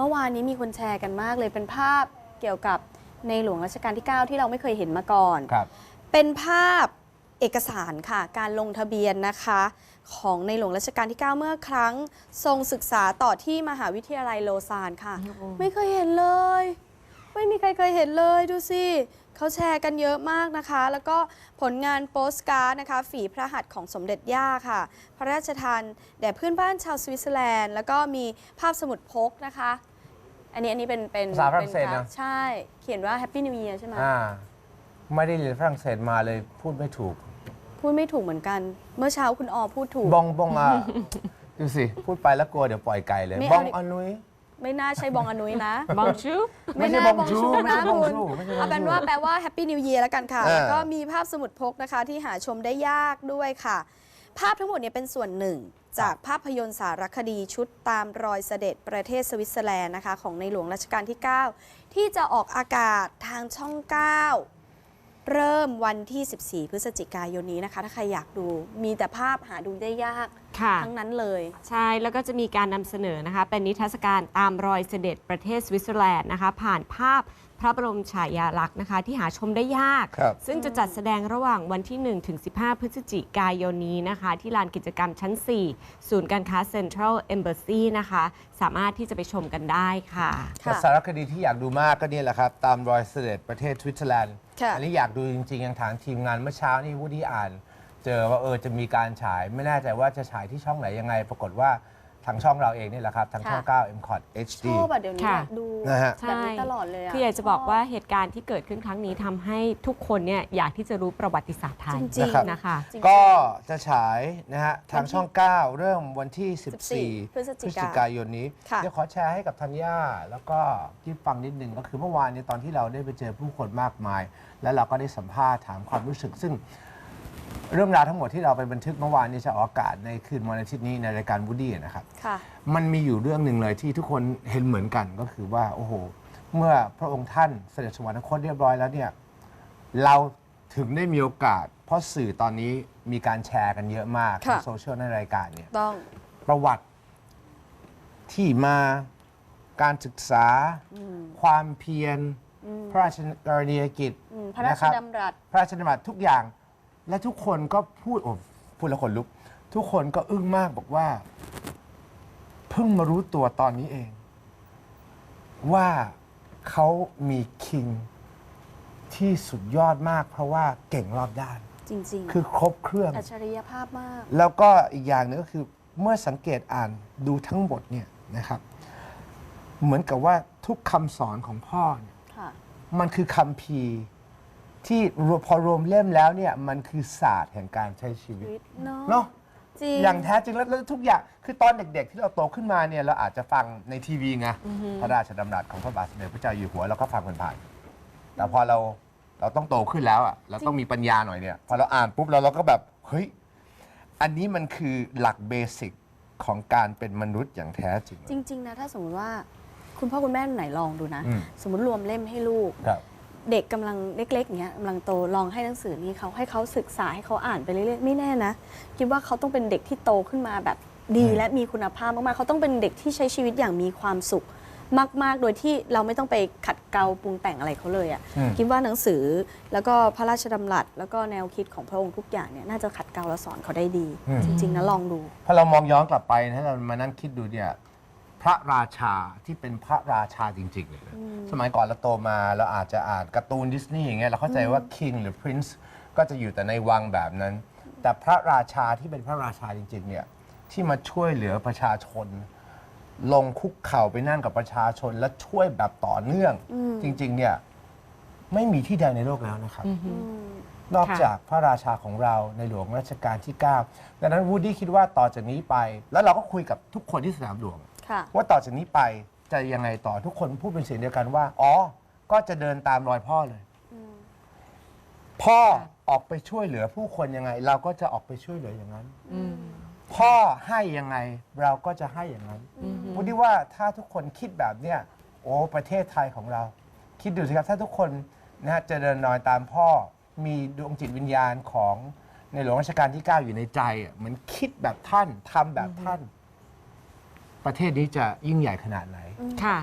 เมื่อวานนี้มีคนแชร์กันมากเลยเป็นภาพเกี่ยวกับในหลวงรัชกาลที่ 9 ที่เราไม่เคยเห็นมาก่อน ครับ เป็นภาพเอกสารค่ะ การลงทะเบียนนะคะ ของในหลวงรัชกาลที่ 9 เมื่อครั้ง ทรงศึกษาต่อที่มหาวิทยาลัยโลซานค่ะ ไม่เคยเห็นเลย ไม่มีใครเคยเห็นเลยดูสิเขาแชร์กันเยอะมากนะคะ แล้วก็ผลงานโปสการ์ดนะคะ ฝีพระหัตถ์ของสมเด็จย่าค่ะ พระราชทานแด่เพื่อนบ้านชาวสวิตเซอร์แลนด์ แล้วก็มีภาพสมุดพกนะคะ อันนี้อันนี้เป็นเป็นภาษาฝรั่งเศสป็นะใช่ เขียนว่า Happy New Year ใช่ไหมอ่า ไม่ได้เรียนฝรั่งเศสมาเลยพูดไม่ถูก พูดไม่ถูกเหมือนกัน เมื่อเช้าคุณออพูดถูก บองบองอะ ดูสิ พูดไปแล้วกลัวเดี๋ยวปล่อยไก่เลย ไม่บเอาองอนุย ไม่น่าใช่บองอนุยนะ บองชูไม่ใช่น่าบองจูนะไม่ใช่บองคุณจูไม่ใช่บองจูเอาเป็นว่าแปลว่า Happy New Year แล้วกันค่ะ เออ แล้วก็มีภาพสมุดพกนะคะที่หาชมได้ยากด้วยค่ะ ภาพทั้งหมดเนี่ยเป็นส่วนหนึ่ง จากภาพยนตร์สารคดีชุดตามรอยเสด็จประเทศสวิตเซอร์แลนด์นะคะของในหลวงรัชกาลที่ 9 ที่จะออกอากาศทางช่อง 9 เริ่มวันที่ 14 พฤศจิกายนนี้นะคะ ถ้าใครอยากดูมีแต่ภาพหาดูได้ยาก ค่ะ ทั้งนั้นเลย ใช่แล้วก็จะมีการนำเสนอนะคะ เป็นนิทรรศการตามรอยเสด็จประเทศสวิตเซอร์แลนด์นะคะ ผ่านภาพพระบรมฉายาลักษณ์นะคะ ที่หาชมได้ยาก ครับซึ่งจะจัดแสดงระหว่างวันที่ 1 ถึง 15 พฤศจิกายนนี้นะคะ ที่ลานกิจกรรมชั้น 4 ศูนย์การค้าเซ็นทรัลเอมเบอร์ซีนะคะ สามารถที่จะไปชมกันได้ค่ะค่ะ สารคดีที่อยากดูมากก็เนี่ยแหละครับ ตามรอยเสด็จประเทศสวิตเซอร์แลนด์ ค่ะ อันี้อยากดูจริงๆยังถามทีมงานเมื่อเช้านี่วูดดี้อ่าน เจอว่าเออจะมีการฉายไม่แน่ใจว่าจะฉายที่ช่องไหนยังไง ปรากฏว่าทางช่องเราเองนี่แหละครับ ทางช่องค่ะ9 m c o t HD ชอบอะเดี๋ยวนี้ค่ะ อยากดูนะฮะ แบบนี้ตลอดเลยอะคืออยากจะบอกว่าเหตุการณ์ที่เกิดขึ้นครั้งนี้ทำให้ทุกคนเนี่ยอยากที่จะรู้ประวัติศาสตร์ไทยจริงนะครับนะคะ จริงก็จะฉายนะฮะทางช่อง 9 เริ่มวันที่ 14พฤศจิกากายนนี้ ค่ะ เดี๋ยวขอแชร์ให้กับธัญญาแล้วก็ที่ฟังนิดนึงก็คือเมื่อวานเนี้ตอนที่เราได้ไปเจอผู้คนมากมาย แล้วเราก็ได้สัมภาษณ์ถามความรู้สึกซึ่ง เรื่องราวทั้งหมดที่เราไปบันทึกเมื่อวานนี้จะออกอากาศในคืนวันอาทิตย์นี้ในรายการวูดดี้นะครับ ค่ะ มันมีอยู่เรื่องหนึ่งเลยที่ทุกคนเห็นเหมือนกันก็คือว่า โอ้โห เมื่อพระองค์ท่านเสด็จสวรรคตเรียบร้อยแล้วเนี่ยเราถึงได้มีโอกาส เพราะสื่อตอนนี้มีการแชร์กันเยอะมากในค่ะ โซเชียลในรายการเนี่ยต้อง ประวัติที่มาการศึกษา ความเพียรพระราชกรณียกิจอืมพระราชนคบดำรัส พระราชดำรัสทุกอย่าง และทุกคนก็พูดโอ้พูดแล้วขนลุก ทุกคนก็อึ้งมากบอกว่า เพิ่งมารู้ตัวตอนนี้เอง ว่าเขามีคิงที่สุดยอดมาก เพราะว่าเก่งรอบด้าน จริงคือครบเครื่องๆอัจฉริยภาพมาก แล้วก็อีกอย่างหนึงก็คือเมื่อสังเกตอ่านดูทั้งหมดเนี่ยนะครับ เหมือนกับว่าทุกคำสอนของพ่อเนี่ยค่ะ มันคือคำพีร์ ที่รวมพอรวมเล่มแล้วเนี่ยมันคือศาสตร์แห่งการใช้ชีวิตเนาะเนาะ จริง อย่างแท้จริงแล้วแล้วทุกอย่างคือตอนเด็กๆ ที่เราโตขึ้นมาเนี่ยเราอาจจะฟังในทีวีไงพระราชดำรัสของพระบาทสมเด็จพระเจ้าอยู่หัวเราก็ฟังผ่านๆแต่พอเราเราต้องโตขึ้นแล้วอะเราต้องมีปัญญาหน่อยเนี่ยพอเราอ่านปุ๊บเราเราก็แบบเฮ้ยอันนี้มันคือหลักเบสิกของการเป็นมนุษย์อย่างแท้จริง จริง ๆ นะ ถ้าสมมติว่า คุณพ่อคุณแม่ไหนลองดูนะ อืม สมมติรวมเล่มให้ลูก ครับ เด็กกำลังเล็กๆเนี้ยกำลังโตลองให้หนังสือนี้เขาให้เขาศึกษาให้เขาอ่านไปเรื่อยๆไม่แน่นะคิดว่าเขาต้องเป็นเด็กที่โตขึ้นมาแบบดีอืมและมีคุณภาพมากๆเขาต้องเป็นเด็กที่ใช้ชีวิตอย่างมีความสุขมาก ๆ โดยที่เราไม่ต้องไปขัดเกลาปรุงแต่งอะไรเขาเลยอะ่ะอืมคิดว่าหนังสือแล้วก็พระราชดำรัส แล้วก็แนวคิดของพระองค์ทุกอย่างเนี่ยน่าจะขัดเกลาและสอนเขาได้ดี จริง ๆ นะลองดู พอเรามองย้อนกลับไปนะเรามานั่งคิดดูเนี่ย พระราชาที่เป็นพระราชาจริงๆเลยนะสมัยก่อนเราโตมาเราอาจจะอ่านการ์ตูนดิสนีย์อย่างเงี้ยเราเข้าใจว่า king หรือ prince ก็จะอยู่แต่ในวังแบบนั้น แต่พระราชาที่เป็นพระราชาจริงๆเนี่ยที่มาช่วยเหลือประชาชน ลงคุกเข่าไปนั่งกับประชาชนและช่วยแบบต่อเนื่อง จริง ๆ เนี่ยไม่มีที่ใดในโลกแล้วนะครับ นอกค่ะจากพระราชาของเราในหลวงรัชกาลที่ 9 ดังนั้นวูดดี้คิดว่าต่อจากนี้ไป แล้วเราก็คุยกับทุกคนที่สนามหลวง ค่ะ ว่าต่อจากนี้ไปจะยังไงต่อทุกคนพูดเป็นเสียงเดียวกันว่า อ๋อ ก็จะเดินตามรอยพ่อเลย พ่อออกไปช่วยเหลือผู้คนยังไง เราก็จะออกไปช่วยเหลืออย่างนั้นพ่อให้ยังไงเราก็จะให้อย่างนั้นวูดดี้ว่าถ้าทุกคนคิดแบบเนี้ยโอ้ประเทศไทยของเรา คิดดูสิครับถ้าทุกคนนะฮะจะเดินนอยตามพ่อ มีดวงจิตวิญญาณของในหลวงรัชกาลที่ 9 อยู่ในใจอะเหมือนคิดแบบท่านทำแบบท่านป ประเทศนี้จะยิ่งใหญ่ขนาดไหน ค่ะ